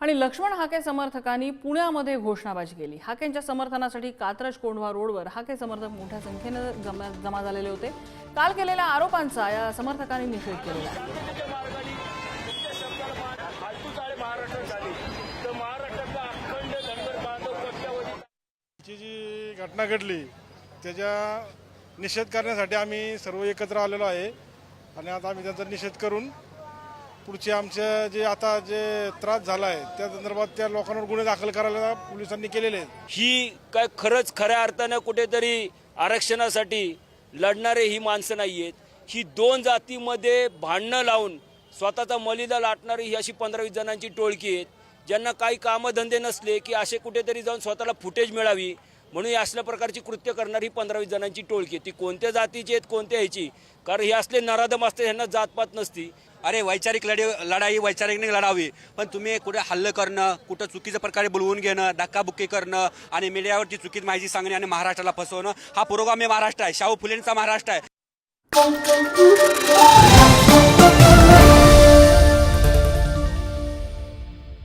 आणि लक्ष्मण हाके समर्थकांनी पुण्यामध्ये घोषणाबाजी केली. हाकेंच्या समर्थनासाठी कात्रज कोंढवा रोडवर हाके समर्थक मोठ्या संख्येनं जमा जमा झालेले होते. काल केलेल्या आरोपांचा या समर्थकांनी निषेध केलेला जी घटना घडली त्याच्या निषेध करण्यासाठी आम्ही सर्व एकत्र आलेलो आहे. आणि आता आम्ही त्यांचा निषेध करून पुढचे आमचे जे आता जे त्रास झाला आहे त्या संदर्भात त्या लोकांवर गुन्हे दाखल करायला पोलिसांनी केलेले आहेत. ही काय खरंच खऱ्या अर्थानं कुठेतरी आरक्षणासाठी लढणारे ही माणसं नाही आहेत ही दोन जातीमध्ये भांडणं लावून स्वतःचा मलिदा लाटणारी ही अशी पंधरा वीस जणांची टोळकी आहेत. ज्यांना काही कामधंदे नसले की असे कुठेतरी जाऊन स्वतःला फुटेज मिळावी म्हणून या असल्या प्रकारची कृत्य करणारी ही पंधरा वीस जणांची टोळकी आहे ती कोणत्या जातीची आहेत कोणत्या ह्याची? कारण हे असले नराधम असते ह्यांना जातपात नसती. अरे वैचारिक लढे लढाई वैचारिकने लढावी. पण तुम्ही कुठे हल्लं करणं कुठं चुकीच्या प्रकारे बोलवून घेणं धक्काबुक्की करणं आणि मीडियावरती चुकीची माहिती सांगणे आणि महाराष्ट्राला फसवणं हा पुरोगामी महाराष्ट्र आहे. शाहू फुलेंचा महाराष्ट्र आहे.